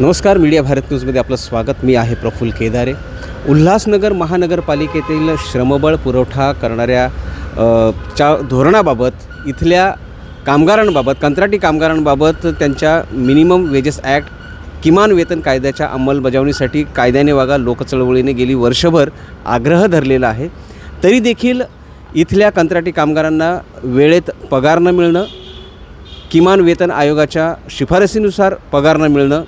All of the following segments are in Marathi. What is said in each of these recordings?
नमस्कार मीडिया भारत न्यूजमध्ये आपलं स्वागत. मी आहे प्रफुल्ल केदारे. उल्हासनगर महानगरपालिकेतील श्रमबळ पुरवठा करणाऱ्या च्या धोरणाबाबत इथल्या कामगारांबाबत कंत्राटी कामगारांबाबत त्यांच्या मिनिमम वेजेस ॲक्ट किमान वेतन कायद्याच्या अंमलबजावणीसाठी कायद्याने वागा लोकचळवळीने गेली वर्षभर आग्रह धरलेला आहे. तरी देखील इथल्या कंत्राटी कामगारांना वेळेत पगार न मिळणं किमान वेतन आयोगाच्या शिफारसीनुसार पगार न मिळणं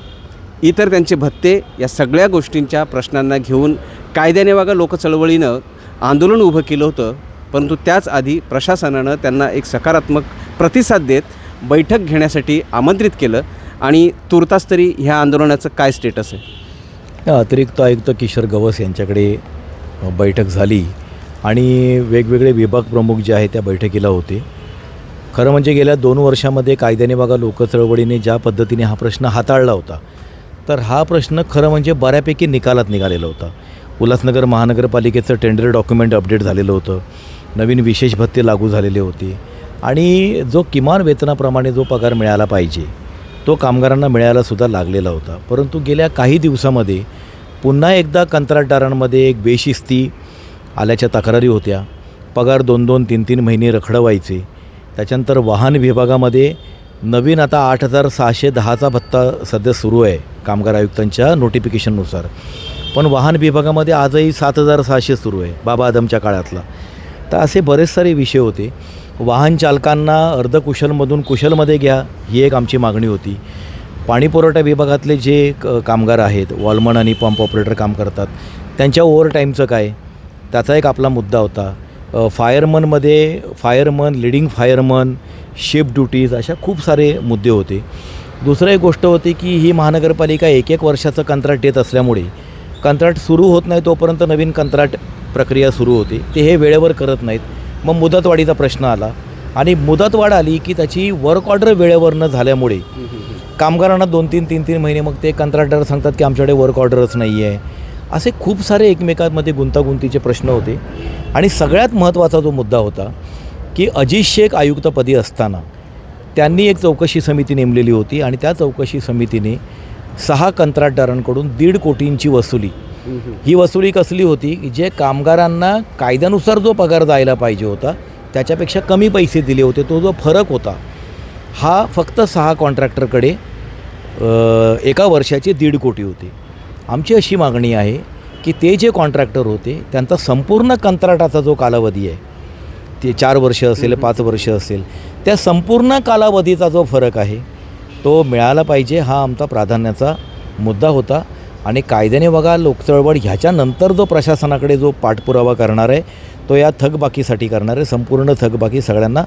इतर त्यांचे भत्ते या सगळ्या गोष्टींच्या प्रश्नांना घेऊन कायद्याने वागा लोकचळवळीनं आंदोलन उभं केलं होतं. परंतु त्याच आधी प्रशासनानं त्यांना एक सकारात्मक प्रतिसाद देत बैठक घेण्यासाठी आमंत्रित केलं. आणि तुर्तास तरी ह्या आंदोलनाचं काय स्टेटस आहे? अतिरिक्त आयुक्त किशोर गवस यांच्याकडे बैठक झाली. आणि वेगवेगळे विभाग प्रमुख जे आहेत त्या बैठकीला होते. खरं म्हणजे गेल्या दोन वर्षामध्ये कायद्याने बघा लोकचळवळीने ज्या पद्धतीने हा प्रश्न हाताळला होता तर हा प्रश्न खरं म्हणजे बऱ्यापैकी निकालात निघालेला होता. उल्हासनगर महानगरपालिकेचं टेंडर डॉक्युमेंट अपडेट झालेलं होतं. नवीन विशेष भत्ते लागू झालेले होते. आणि जो किमान वेतनाप्रमाणे जो पगार मिळाला पाहिजे तो कामगारांना मिळायलासुद्धा लागलेला होता. परंतु गेल्या काही दिवसामध्ये पुन्हा एकदा कंत्राटदारांमध्ये एक बेशिस्ती आल्याच्या तक्रारी होत्या. पगार दोन दोन तीन तीन महिने रखडवायचे. त्याच्यानंतर वाहन विभागामध्ये नवीन आता आठ हजार सहाशे दहाचा भत्ता सध्या सुरू आहे. कामगार आयुक्तांच्या नोटिफिकेशननुसार पण वाहन विभागामध्ये आजही सात हजार सहाशे सुरू आहे बाबा आदमच्या काळातला. तर असे बरेच सारे विषय होते. वाहन चालकांना अर्धकुशलमधून कुशलमध्ये घ्या ही एक आमची मागणी होती. पाणीपुरवठा विभागातले जे क कामगार आहेत वॉलमन आणि पंप ऑपरेटर काम करतात त्यांच्या ओव्हर टाईमचं काय? त्याचा एक आपला मुद्दा होता. फायरमनमध्ये fireman leading fireman shift duties अशा खूप सारे मुद्दे होते. दुसरं एक गोष्ट होती की ही महानगरपालिका एक एक वर्षाचं कंत्राट देत असल्यामुळे कंत्राट सुरू होत नाही तोपर्यंत नवीन कंत्राट प्रक्रिया सुरू होते. ते हे वेळेवर करत नाहीत. मग मुदतवाढीचा प्रश्न आला आणि मुदतवाढ आली की त्याची वर्क ऑर्डर वेळेवर न झाल्यामुळे कामगारांना दोन तीन तीन तीन महिने मग ते कंत्राटदार सांगतात की आमच्याकडे वर्क ऑर्डरच नाही आहे असे खूप सारे एकमेकांमध्ये गुंतागुंतीचे प्रश्न होते. आणि सगळ्यात महत्त्वाचा जो मुद्दा होता की अजित शेख आयुक्तपदी असताना त्यांनी एक चौकशी समिती नेमलेली होती आणि त्या चौकशी समितीने सहा कंत्राटदारांकडून दीड कोटींची वसुली. ही वसुली कसली होती? की जे कामगारांना कायद्यानुसार जो पगार जायला पाहिजे होता त्याच्यापेक्षा कमी पैसे दिले होते तो जो फरक होता हा फक्त सहा कॉन्ट्रॅक्टरकडे एका वर्षाचे दीड कोटी होते. आमची अशी मागणी आहे की ते जे कॉन्ट्रॅक्टर होते त्यांचा संपूर्ण कंत्राटाचा जो कालावधी आहे ते चार वर्ष असेल पाच वर्ष असेल त्या संपूर्ण कालावधीचा जो फरक आहे तो मिळाला पाहिजे हा आमचा प्राधान्याचा मुद्दा होता. आणि कायद्याने बघा लोकचळवळ ह्याच्यानंतर जो प्रशासनाकडे जो पाठपुरावा करणार आहे तो या थकबाकीसाठी करणार आहे. संपूर्ण थकबाकी सगळ्यांना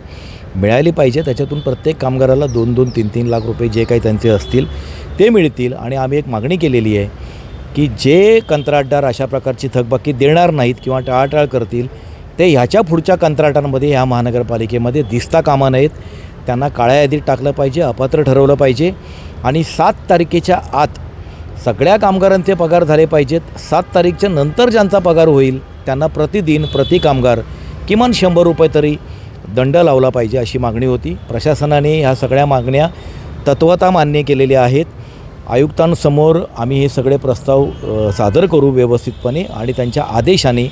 मिळाली पाहिजे. त्याच्यातून प्रत्येक कामगाराला दोन दोन तीन तीन लाख रुपये जे काही त्यांचे असतील ते मिळतील. आणि आम्ही एक मागणी केलेली आहे की जे कंत्राटदार अशा प्रकारची थकबाकी देणार नाहीत किंवा टाळाटाळ करतील ते ह्याच्या पुढच्या कंत्राटांमध्ये ह्या महानगरपालिकेमध्ये दिसता कामा नयेत. त्यांना काळ्या यादीत टाकलं पाहिजे अपात्र ठरवलं पाहिजे. आणि सात तारखेच्या आत सगळ्या कामगारांचे पगार झाले पाहिजेत. सात तारीखच्या नंतर ज्यांचा पगार होईल त्यांना प्रतिदिन प्रति कामगार किमान शंभर रुपये तरी दंड लावला पाहिजे अशी मागणी होती. प्रशासनाने ह्या सगळ्या मागण्या तत्वता मान्य केलेल्या आहेत. आयुक्तांसमोर आम्ही हे सगळे प्रस्ताव सादर करू व्यवस्थितपणे आणि त्यांच्या आदेशाने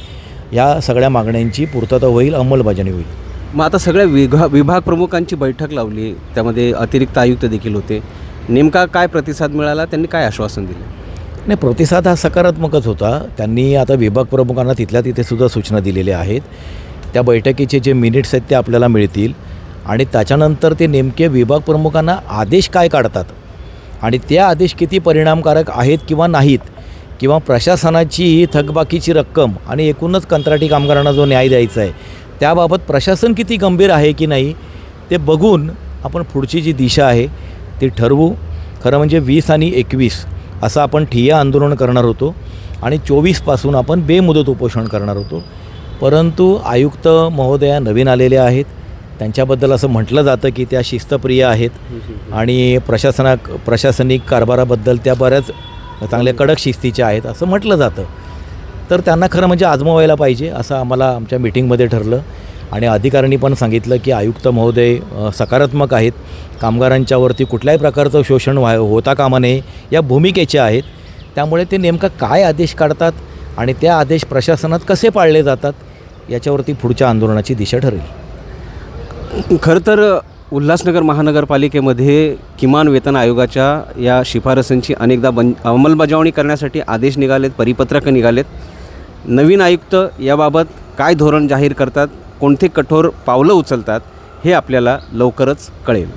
या सगळ्या मागण्यांची पूर्तता होईल अंमलबजावणी होईल. मग आता सगळ्या विभा विभाग प्रमुखांची बैठक लावली त्यामध्ये अतिरिक्त आयुक्त देखील होते. नेमका काय प्रतिसाद मिळाला? त्यांनी काय आश्वासन दिलं? नाही प्रतिसाद हा सकारात्मकच होता. त्यांनी आता विभाग प्रमुखांना तिथल्या तिथे सुद्धा सूचना दिलेल्या आहेत. त्या बैठकीचे जे मिनिट्स आहेत ते आपल्याला मिळतील. आणि त्याच्यानंतर ते नेमके विभाग प्रमुखांना आदेश काय काढतात? आणि ते आदेश किती परिणामकारक आहेत किंवा नाहीत किंवा प्रशासनाची ही थकबाकीची रक्कम आणि एकूणच कंत्राटी कामगारांना जो न्याय द्यायचा आहे त्याबाबत प्रशासन किती गंभीर आहे की नाही ते बघून आपण पुढची जी दिशा आहे ती ठरवू. खरं म्हणजे वीस आणि एकवीस असं आपण ठिय्या आंदोलन करणार होतो आणि चोवीसपासून आपण बेमुदत उपोषण करणार होतो. परंतु आयुक्त महोदया नवीन आलेल्या आहेत. त्यांच्याबद्दल असं म्हटलं जातं की त्या शिस्तप्रिय आहेत आणि प्रशासना प्रशासनिक कारभाराबद्दल त्या बऱ्याच चांगल्या कडक शिस्तीच्या आहेत असं म्हटलं जातं. तर त्यांना खरं म्हणजे आजमावायला पाहिजे असं आम्हाला आमच्या मिटिंगमध्ये ठरलं. आणि अधिकाऱ्यांनी पण सांगितलं की आयुक्त महोदय सकारात्मक आहेत. कामगारांच्यावरती कुठल्याही प्रकारचं शोषण व्हाय होता कामा नये या भूमिकेच्या आहेत. त्यामुळे ते नेमकं काय आदेश काढतात आणि त्या आदेश प्रशासनात कसे पाळले जातात याच्यावरती पुढच्या आंदोलनाची दिशा ठरेल. खरं तर उल्हासनगर महानगरपालिकेमध्ये किमान वेतन आयोगाच्या या शिफारसींची अनेकदा बन अंमलबजावणी करण्यासाठी आदेश निघालेत परिपत्रकं निघालेत. नवीन आयुक्त याबाबत काय धोरण जाहीर करतात कोणते कठोर पावलं उचलतात हे आपल्याला लवकरच कळेल.